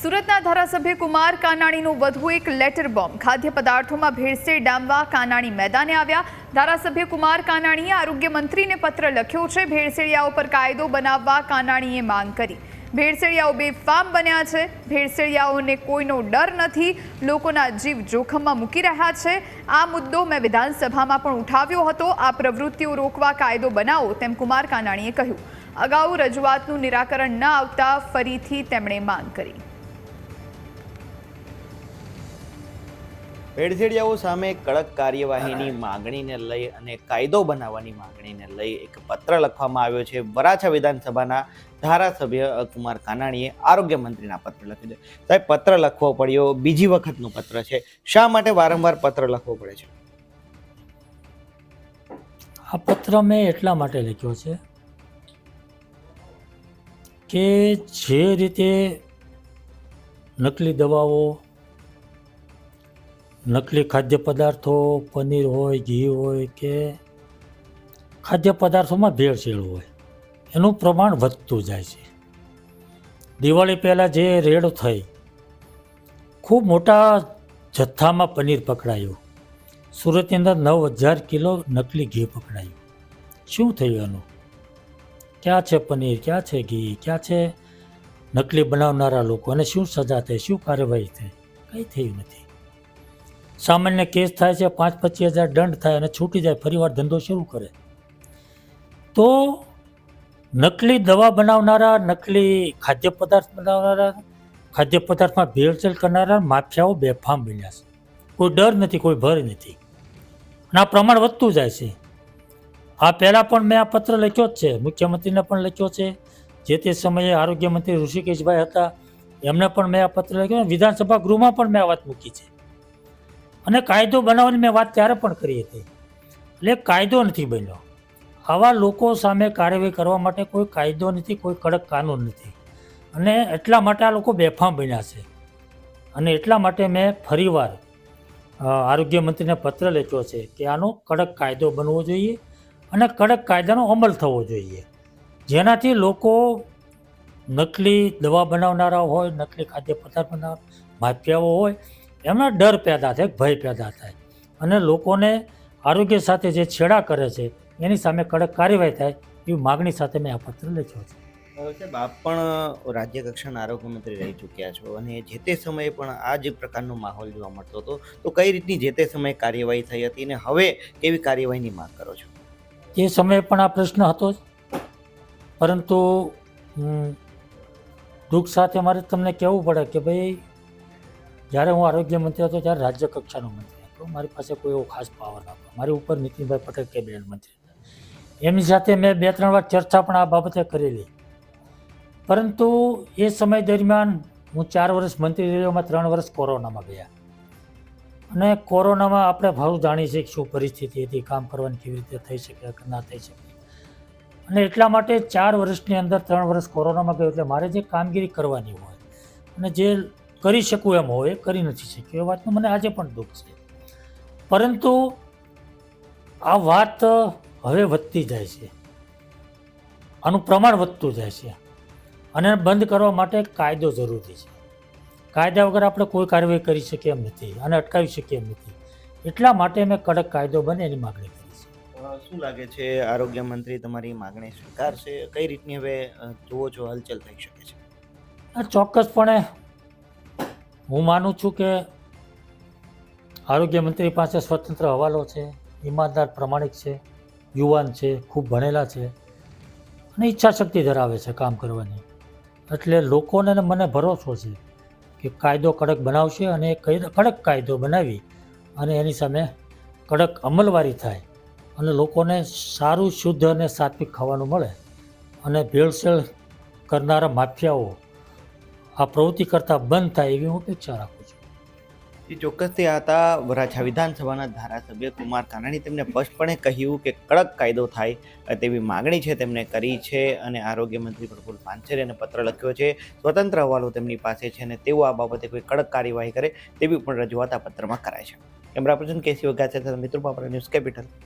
સુરતના ધારાસભ્ય કુમાર કાનાણીનું વધુ એક લેટર બોમ્બ. ખાદ્ય પદાર્થોમાં ભેળસેળ ડામવા કાનાણી મેદાને આવ્યા. ધારાસભ્ય કુમાર કાનાણીએ આરોગ્ય મંત્રીને પત્ર લખ્યો છે, ભેળસેળિયાઓ પર કાયદો બનાવવા કાનાણીએ માંગ કરી. ભેળસેળિયાઓ બેફામ બન્યા છે. ભેળસેળિયાઓને કોઈનો ડર નથી. લોકોના જીવ જોખમમાં મૂકી રહ્યા છે. આ મુદ્દો મેં વિધાનસભામાં પણ ઉઠાવ્યો હતો. આ પ્રવૃત્તિઓ રોકવા કાયદો બનાવો તેમ કુમાર કાનાણીએ કહ્યું. અગાઉ રજૂઆતનું નિરાકરણ ન આવતા ફરીથી તેમણે માંગ કરી. ભેળસેડિયાઓ સામે કડક કાર્યવાહીની માગણીને લઈ અને કાયદો બનાવવાની માગણીને લઈ એક પત્ર લખવામાં આવ્યો છે. વરાછા વિધાનસભાના ધારાસભ્ય કુમાર કાનાણીએ આરોગ્ય મંત્રીના પત્ર લખ્યું છે. સાહેબ, પત્ર લખવો પડ્યો, બીજી વખતનું પત્ર છે. શા માટે વારંવાર પત્ર લખવો પડે છે? આ પત્ર મેં એટલા માટે લખ્યો છે કે જે રીતે નકલી દવાઓ નકલી ખાદ્ય પદાર્થો પનીર હોય, ઘી હોય કે ખાદ્ય પદાર્થોમાં ભેળસેળ હોય, એનું પ્રમાણ વધતું જાય છે. દિવાળી પહેલાં જે રેડ થઈ, ખૂબ મોટા જથ્થામાં પનીર પકડાયું. સુરતની અંદર નવ હજાર કિલો નકલી ઘી પકડાયું. શું થયું એનું ક્યાં છે પનીર? ક્યાં છે ઘી? ક્યાં છે નકલી બનાવનારા લોકો? અને શું સજા થઈ? શું કાર્યવાહી થઈ? કંઈ થયું નથી. સામાન્ય કેસ થાય છે, પાંચ પચીસ હજાર દંડ થાય અને છૂટી જાય, ફરીવાર ધંધો શરૂ કરે. તો નકલી દવા બનાવનારા, નકલી ખાદ્ય પદાર્થ બનાવનારા, ખાદ્ય પદાર્થમાં ભેળસેળ કરનારા માફિયાઓ બેફામ બન્યા છે. કોઈ ડર નથી, કોઈ ભય નથી. અને આ પ્રમાણ વધતું જાય છે. આ પહેલાં પણ મેં આ પત્ર લખ્યો જ છે, મુખ્યમંત્રીને પણ લખ્યો છે. જે તે સમયે આરોગ્ય મંત્રી ઋષિકેશભાઈ હતા, એમને પણ મેં આ પત્ર લખ્યો. વિધાનસભા ગૃહમાં પણ મેં આ વાત મૂકી છે. અને કાયદો બનાવવાની મેં વાત ત્યારે પણ કરી હતી. એટલે કાયદો નથી બન્યો. આવા લોકો સામે કાર્યવાહી કરવા માટે કોઈ કાયદો નથી, કોઈ કડક કાનૂન નથી. અને એટલા માટે આ લોકો બેફામ બન્યા છે. અને એટલા માટે મેં ફરીવાર આરોગ્ય મંત્રીને પત્ર લખ્યો છે કે આનો કડક કાયદો બનવો જોઈએ અને કડક કાયદાનો અમલ થવો જોઈએ. જેનાથી લોકો નકલી દવા બનાવનારા હોય, નકલી ખાદ્ય પદાર્થ બનાવ માફિયાઓ હોય એમના ડર પેદા થાય ભય પેદા થાય. અને લોકોને આરોગ્ય સાથે જે છેડા કરે છે એની સામે કડક કાર્યવાહી થાય એવી માગણી સાથે મેં આ પત્ર લખ્યો છે. બાપ પણ રાજ્ય કક્ષાના આરોગ્ય મંત્રી રહી ચૂક્યા છો અને જે તે સમયે પણ આ જ પ્રકારનો માહોલ જોવા મળતો હતો તો કઈ રીતની જે તે સમયે કાર્યવાહી થઈ હતી અને હવે કેવી કાર્યવાહીની માંગ કરો છો? એ સમયે પણ આ પ્રશ્ન હતો જ. પરંતુ દુઃખ સાથે મારે તમને કહેવું પડે કે ભાઈ જ્યારે હું આરોગ્ય મંત્રી હતો ત્યારે રાજ્ય કક્ષાનો મંત્રી હતો. મારી પાસે કોઈ એવો ખાસ પાવર નહોતો. મારી ઉપર નીતિનભાઈ પટેલ કેબિનેટ મંત્રી હતા. એમની સાથે મેં બે ત્રણ વાર ચર્ચા પણ આ બાબતે કરેલી. પરંતુ એ સમય દરમિયાન હું ચાર વર્ષ મંત્રી રહ્યો, એમાં ત્રણ વર્ષ કોરોનામાં ગયા. અને કોરોનામાં આપણે ભાવ જાણીએ છીએ શું પરિસ્થિતિ હતી, કામ કરવાની કેવી રીતે થઈ શકે કે ના થઈ શકે. અને એટલા માટે ચાર વર્ષની અંદર ત્રણ વર્ષ કોરોનામાં ગયો. એટલે મારે જે કામગીરી કરવાની હોય અને જે કરી શકું એમ હોય કરી નથી શક્યું. એ વાતનું મને આજે પણ દુઃખ છે. પરંતુ આ વાત હવે વધતી જાય છે. આનું પ્રમાણ વધતું જાય છે. અને બંધ કરવા માટે કાયદો જરૂરી છે. કાયદા વગર આપણે કોઈ કાર્યવાહી કરી શકીએ એમ નથી અને અટકાવી શકીએ એમ નથી. એટલા માટે મેં કડક કાયદો બને એની માગણી કરી છે. શું લાગે છે આરોગ્ય મંત્રી તમારી માગણી સ્વીકારશે? કઈ રીતની હવે જુઓ છો હલચલ થઈ શકે છે? આ ચોક્કસપણે હું માનું છું કે આરોગ્ય મંત્રી પાસે સ્વતંત્ર હવાલો છે, ઈમાનદાર પ્રમાણિક છે, યુવાન છે, ખૂબ ભણેલા છે અને ઈચ્છા શક્તિ ધરાવે છે કામ કરવાની. એટલે લોકોને મને ભરોસો છે કે કાયદો કડક બનાવશે અને કડક કાયદો બનાવી અને એની સામે કડક અમલવારી થાય અને લોકોને સારું, શુદ્ધ અને સાત્વિક ખાવાનું મળે અને ભેળસેળ કરનારા માફિયાઓ આ પ્રવૃત્તિ કરતાં બંધ થાય એવી હું અપેક્ષા રાખું છું. એ ચોક્કસથી હતા વરાછા વિધાનસભાના ધારાસભ્ય કુમાર કાનાણી તેમને સ્પષ્ટપણે કહ્યું કે કડક કાયદો થાય તેવી માગણી છે તેમણે કરી છે અને આરોગ્ય મંત્રી પ્રફુલ પાનસરેને પત્ર લખ્યો છે. સ્વતંત્ર હવાલો તેમની પાસે છે અને તેઓ આ બાબતે કોઈ કડક કાર્યવાહી કરે તેવી પણ રજૂઆત આ પત્રમાં કરાય છે. કેમેરા પર્સન કેસી વગા સાથે મિત્રો બાપરા ન્યૂઝ કેપિટલ.